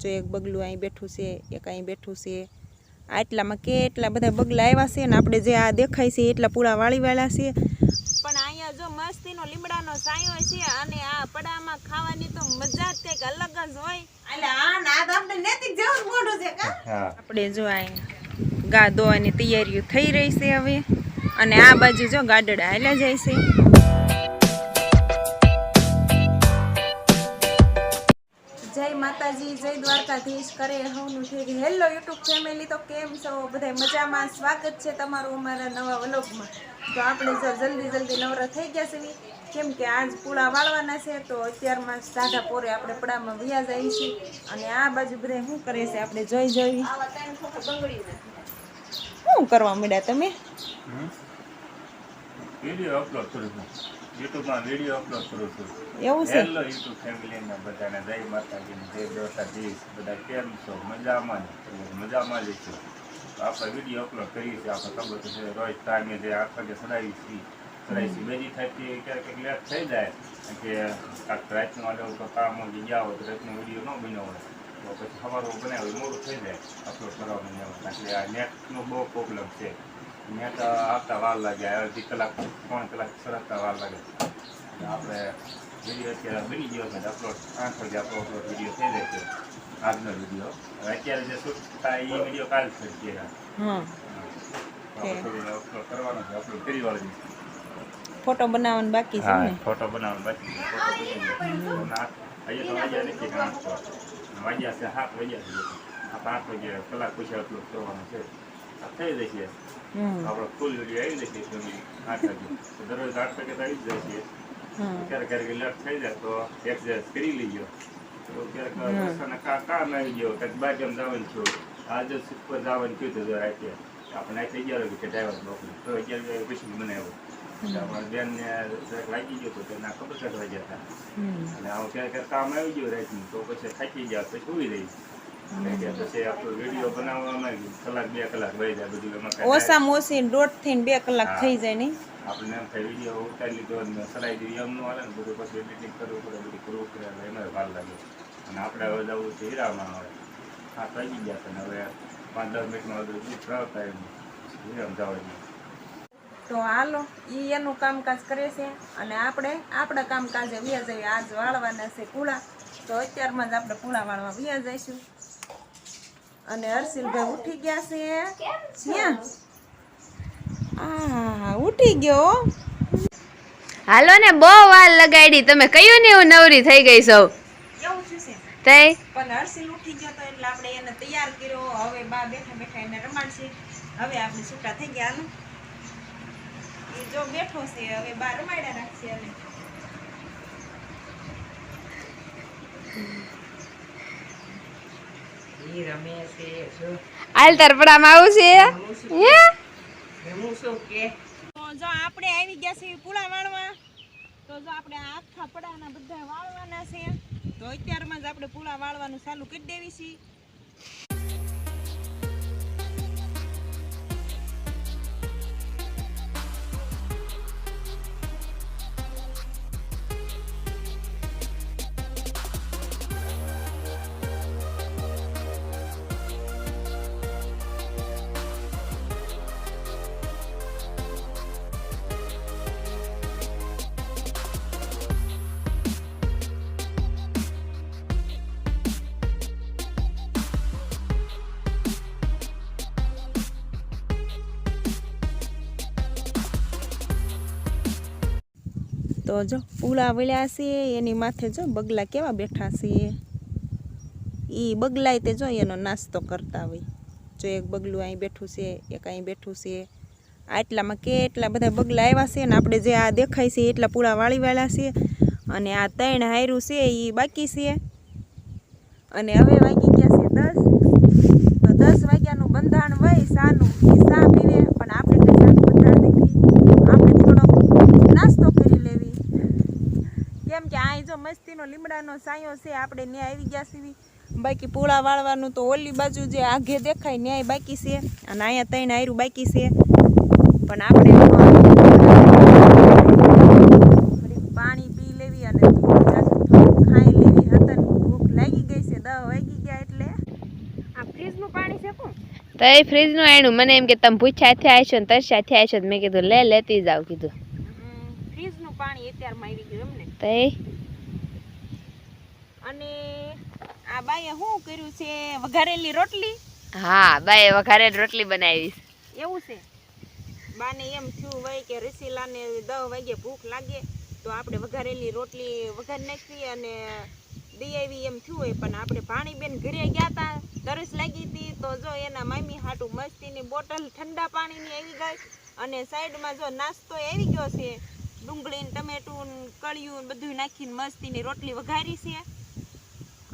જો એક બગલું અહીં બેઠું છે એક અહીં બેઠું છે. આટલામાં કેટલા બધા બગલા આવ્યા છે ને આપણે જે આ દેખાય છે એટલા પૂળા વાળી વાળા છે. પણ અહીંયા જો મસ્તીનો લીમડાનો સાયો છે અને આ પડામાં ખાવાની તો મજા જ કંઈક અલગ જ હોય. એટલે આ ના આપણે નૈતિક જેવું મોઢું છે કા? આપણે જો અહીં ગા દોવાની તૈયારીઓ થઈ રહી છે હવે. અને આ બાજુ જો ગાડડા હાલ્યા જાય છે. માતાજી, જય દ્વારકાધીશ, કરે હવનું ઠીક હેલો યુટ્યુબ ફેમિલી તો કેમ છો? બધા મજામાં? સ્વાગત છે તમારું અમારા નવા વ્લોગમાં. તો આપણે જો જલ્દી જલ્દી નવરા થઈ ગયા છે કેમ કે આજ પૂળા વાળવાના છે, તો અત્યારમાં સાધા પોરે આપણે પડામાં વ્યા જઈએ છીએ અને આ બાજુ બધા શું કરે છે? આપણે જોઈ જોઈ. શું કરવા માંડ્યા તમે? યુટ્યુબમાં વીડિયો અપલોડ કરું છું. એવું છે? હેલો યુટ્યુબ ફેમિલીને બધાને જય માતાજીને જય દ્વારકાધીશ બધા કેમ છો? મજામાં? મજામાં જ છું આપણે વીડિયો અપલોડ કરીએ છીએ. આપણે ખબર છે રોજ ટાઈમે જે આઠ વાગે ચડાવી છીએ. ચડાવી છીએ. બેજી થતી ક્યારેક લેટ થઈ જાય. કે કાંક રાતનું આલે તો કામ હોય ગયા હોય તો રાતનો વીડિયો ન બન્યો હોય. તો પછી સવારો બનાવ્યો મોડું થઈ જાય. અપલોડ કરવાનું એટલે આ નેટનો બહુ પ્રોબ્લેમ છે. નેટ આવતા વાર લાગે અડધી કલાક ત્રણ કલાક સરસતા વાર લાગે. આપણે વીડિયો અત્યારે બની ગયો છે અપલોડ આઠ વાગે આપણો અપલોડ વીડિયો થઈ રહ્યો છે આજનો વીડિયો હવે અત્યારે જે શૂટ થાય એ વીડિયો કાલ છે અત્યારે. અપલોડ કરવાનો છે અપલોડ કરી વાળી ફોટો બનાવવાનો બાકી છે ને? ફોટો બનાવવાનો બાકી છે ફોટો બનાવી હજી તો વાગ્યા નથી વાગ્યા. છે સાત વાગ્યા છે આ પાંચ વાગે કલાક પછી અપલોડ કરવાનો છે. થઈ જશે. આપણે ફૂલ વીડિયો આવી જશે ફેમિલી આઠ વાગે. દરરોજ આઠ વાગે તો આવી જ જાય ક્યારેક ક્યારેક લેટ થઈ જાય તો એક્સરસાઇઝ કરી લઈએ. તો ક્યારેક કા કામ આવી ગયો કંઈક બાર ગામ જવાનું છું. આજે સુપર જવાનું થયું હતું રાતે. આપણે થઈ અગિયાર વાગે ડ્રાઈવર બપોરે તો અગિયાર વાગે પછી બનાવ્યો આપણા બેનને લાગી ગયો તો તેના ખબર કાઢવા ગયા હતા. અને આવું ક્યારેક ક્યારેક કામ આવી ગયું રાતનું તો પછી થાકી ગયા પછી સુઈ રહી. કે પછી આપણો વીડિયો બનાવવામાં કલાક બે કલાક વહી જાય બધું એમાં ઓછામાં ઓછી દોઢથી બે કલાક થઈ જાય નહીં આપણે એમ થાય વીડિયો ઉતારી લીધો અને ચલાવી દીધી એમનું હાલે ને બધું પછી એડિટિંગ કરવું પડે બધું કરવું પડે એમાં વાર લાગે. અને આપણે હવે જવું છે હીરામાં હવે. હા થઈ ગયા છે હવે પાંચ દસ મિનિટમાં બધું હીરામાં જવાનું તો હાલો ઈ એનું કામકાજ કરે છે અને આપણે આપણા કામકાજે વ્યા જઈએ. આજ વાળવાના છે પૂળા. તો અત્યારમાં જ આપણે પૂળા વાળવા વ્યા જઈશું. અને હર્ષિલભાઈ ઉઠી ગયા છે. ક્યાં આ ઉઠી ગયો. હાલો ને બહુ વાર લગાડી. તમે કયું ને એવું નવરી થઈ ગઈ સૌ એવું છે તઈ? પણ હર્ષિલ ઉઠી ગયો તો એટલે આપણે એને તૈયાર કર્યો. હવે બા બેઠા બેઠા એને રમાડશે. હવે આપણે છૂટા થઈ ગયા એ જો બેઠો છે હવે બા રમાડ્યા રાખશે ઈ રમે છે પડામાં આવું છે હે રમું છું કે જો આપણે આવી ગયા છીએ પુલા વાળવા. તો જો આપણે આ આખા પડાના બધા વાળવાના છે. તો અત્યારમાં જ આપણે પુલા વાળવાનું ચાલુ કરી દેવી છીએ. તો જો પૂળા વળ્યા છે એની માથે જો બગલા કેવા બેઠા છે એ બગલાય તે જો એનો નાસ્તો કરતા હોય. જો એક બગલું અહીં બેઠું છે, એક અહીં બેઠું છે. આટલામાં કેટલા બધા બગલા આવ્યા છે ને આપણે જે આ દેખાય છે એટલા પૂળા વાળી વાળા છે. અને આ ત્રણ હાયરું છે એ બાકી છે. અને હવે વાગી ગયા છે દસ. તો દસ વાગ્યાનું બંધાણ હોય સાનું એ સા પીવે પણ આપણે આપણે થોડોક નાસ્તો કરી લેવી. કેમ કે અહીં જો મસ્તીનો લીમડાનો સાયો છે આપણે ત્યાં આવી ગયા સીવી બાકી પૂળા વાળવાનું તો ઓલી બાજુ જે આઘે દેખાય ન્યાય બાકી છે. અને અહીંયા ત્રણ આયરું બાકી છે. પણ આપણે પાણી પી લેવી અને ખાઈ લેવી. હતા ભૂખ લાગી ગઈ છે દહ વાગી ગયા એટલે. આ ફ્રીજનું પાણી છે તો એ ફ્રીજનું આણ્યું મને એમ કે તમે પૂછ્યા થયા હશો ને તરસ્યા થયા હશો મેં કીધું લે લેતી જાવ કીધું. પાણી અત્યારમાં આવી ગયું એમને તો અને આ બાઈએ શું કર્યું છે? વઘારેલી રોટલી? હા બાએ વઘારેલી રોટલી બનાવી એવું છે? બાને એમ થયું હોય કે રસીલાને દસ વાગે ભૂખ લાગે તો આપણે વઘારેલી રોટલી વઘાર નાખી અને દઈ આવી એમ થયું હોય પણ આપણે ભાણીબેન ઘરે ગયા હતા તરસ લાગી હતી તો જો એના મામી હાટું મસ્તીની બોટલ ઠંડા પાણીની આવી ગઈ અને સાઈડમાં જો નાસ્તો આવી ગયો છે ડુંગળી ને ટમેટું કળિયું બધું નાખીને મસ્તીની રોટલી વઘારી છે.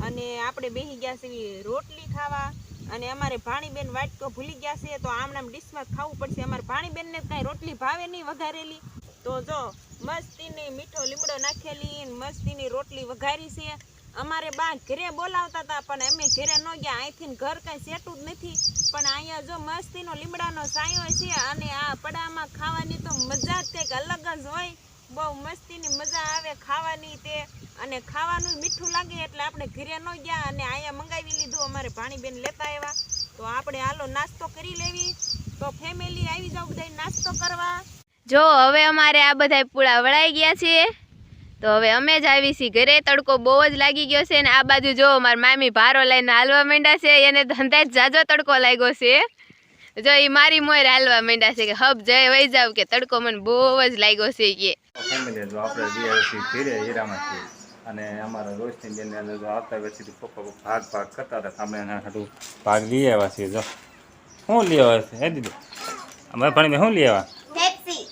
અને આપણે બેસી ગયા છે રોટલી ખાવા. અને અમારે ભાણીબેન વાટકો ભૂલી ગયા છે, તો આમ નામ ડીશમાં ખાવું પડશે. અમારે ભાણીબેનને કાંઈ રોટલી ભાવે નહીં વઘારેલી. તો જો, મસ્તીની મીઠો લીમડો નાખેલી મસ્તીની રોટલી વઘારી છે. અમારે બા ઘરે બોલાવતા હતા, પણ અમે ઘરે ન ગયા. અહીંથી ઘર કાંઈ સેટું જ નથી. પણ અહીંયા જો મસ્તીનો લીમડાનો સાયો છે અને આ પડામાં ખાવાની તો મજા જ કંઈક અલગ જ હોય. બહુ મસ્તીની મજા આવે ખાવાની તે. અને ખાવાનું મીઠું લાગે એટલે આપણે ઘરે ન ગયા અને અહીંયા મંગાવી લીધું. અમારે ભાણીબેન લેતા આવ્યા. તો આપણે હાલો નાસ્તો કરી લેવી. તો ફેમિલી આવી જાવ બધા નાસ્તો કરવા. જો, હવે અમારે આ બધા પૂળા વળાઈ ગયા છે તો હવે અમે જ આવી છીએ. ઘરે તડકો બહુ જ લાગી ગયો છે ને આ બાજુ જો મારા મામી ભારો લઈને હાલવા માંડ્યા છે. એને ધંધા જ જાજો તડકો લાગ્યો છે. જો એ મારી મોર હાલવા માંડ્યા છે કે હબ જય વહી જાવ કે તડકો મને બહુ જ લાગ્યો છે કે. અને અમારા રોશની બેન આવતા પછી પપ્પા ભાગ ભાગ કરતા હતા. એના હાટું ભાગ લઈ આવ્યા છીએ. જો શું લઈ આવ્યા છે? હે દીદી? અમારે ભણીને શું લઈ આવ્યા?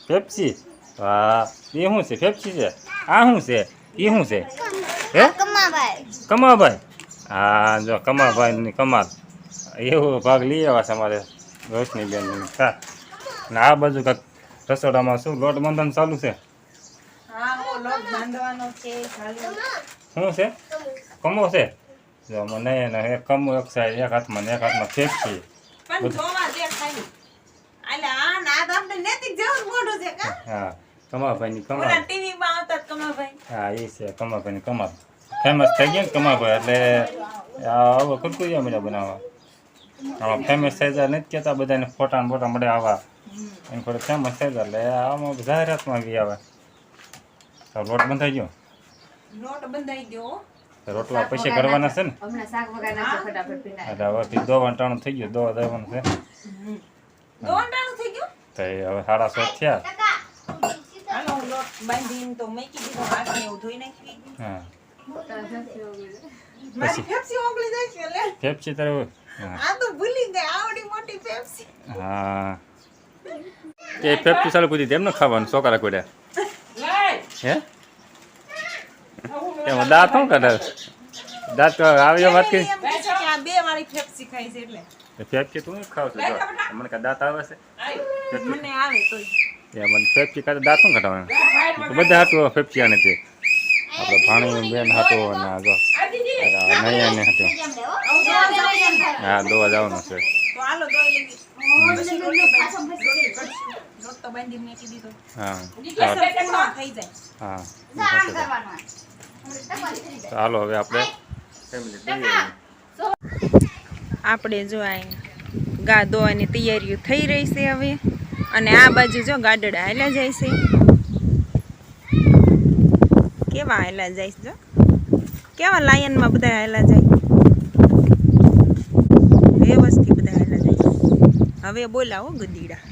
પેપ્સી? વાહ. એ શું છે? પેપ્સી છે? આ શું છે? એ શું છે? હે? કમાભાઈ. હા જો કમાભાઈ કમાલ. એવો ભાગ લઈ આવ્યા છે અમારે રોશની બેન હા. ને આ બાજુ કાંક રસોડામાં શું લોટ બંધન ચાલુ છે? હા ઓ લોક બાંધવાનો છે શું છે? કમો છે? જો મને એને એક કમો એક સાઈડ એક હાથમાં ને એક હાથમાં ફેંક પણ જોવા દે ખાલી. એટલે આ ના તો આપણે નૈતિક જેવું જ મોઢું છે હા કમાભાઈની ઓલા કમાલ. ટીવી કમાભાઈ? હા એ છે કમાભાઈની કમાલ. ફેમસ થઈ ગયા ને કમાભાઈ એટલે આ હવે કુરકુરિયા મળ્યા બનાવવા. આમાં ફેમસ થઈ જાય નથી કહેતા બધાને ફોટા ને ફોટા મળે આવા. એને થોડે ફેમસ થઈ જાય એટલે આમાં જાહેરાતમાં આવે તો લોટ બંધાઈ ગયો? નોટ બંધાઈ ગયો. રોટલા પૈસે કરવાના છે ને? હમણાં શાક વગર ફટાફટ પીના એટલે હવે દોવા ટાણું થઈ ગયું દો દેવાનું છે. દોંડાણું થઈ ગયું? તો એ હવે સાડા સો થયા. બાંધીને તો મૂકી દીધો હાથ ને એવું ધોઈ નાખી. હા. મારી ફેફસી ઓગળી જાય છે લે પેપ્સી તારે આ તો ભૂલી ગઈ આવડી મોટી ફેફસી. હા. એ ચાલુ ખાવાનું છોકરા કોડ્યા હે? એમાં દાંત શું કાઢે? દાંત તો આવી વાત કરી બે વાળી ફેફસી ખાઈ છે એટલે. પેપ્સી તું ખાવ છું મને કાંઈ દાંત આવે છે? મને આવે તોય. એ મને કાઢે દાંત શું કાઢવાનું? બધા હતો ફેફ્યા આને તે. આપણે ભાણી બેન હતો અને આ જો. નહીં ને હાટું હા, દોવા જવાનું છે. હાલો હવે આપણે. આપણે જો આ ગા દોવાની તૈયારીઓ થઈ રહી છે હવે. અને આ બાજુ જો ગાડડા હાલ્યા જાય છે. કેવા હાલ્યા જાય જો? કેવા લાયનમાં બધા હેલા જાય? વ્યવસ્થિત બધા હેલા જાય. હવે બોલાવો ગદીડા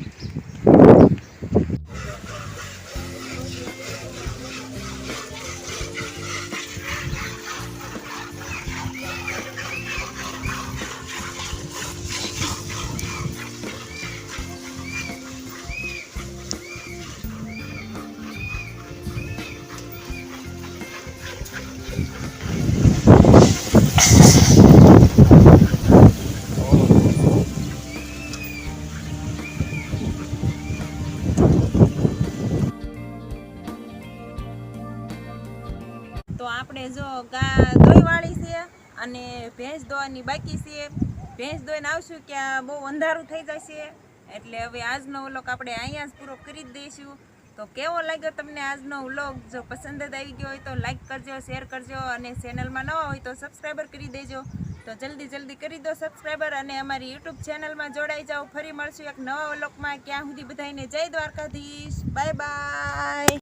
તો આપણે જો ગા દોઈવાળી છે અને ભેંસ દોવાની બાકી છે. ભેંસ દોઈને આવશું કે આ બહુ અંધારું થઈ જશે. એટલે હવે આજનો વ્લોગ આપણે અહીંયા જ પૂરો કરી જ દઈશું. તો કેવો લાગ્યો તમને આજનો વ્લોગ? જો પસંદ જ આવી ગયો હોય તો લાઈક કરજો શેર કરજો અને ચેનલમાં નવા હોય તો સબસ્ક્રાઈબર કરી દેજો. તો જલ્દી જલ્દી કરી દો સબસ્ક્રાઈબર અને અમારી યુટ્યુબ ચેનલમાં જોડાઈ જાઓ. ફરી મળશું એક નવા વ્લોગમાં. ક્યાં સુધી બધાને જય દ્વારકાધીશ. Bye bye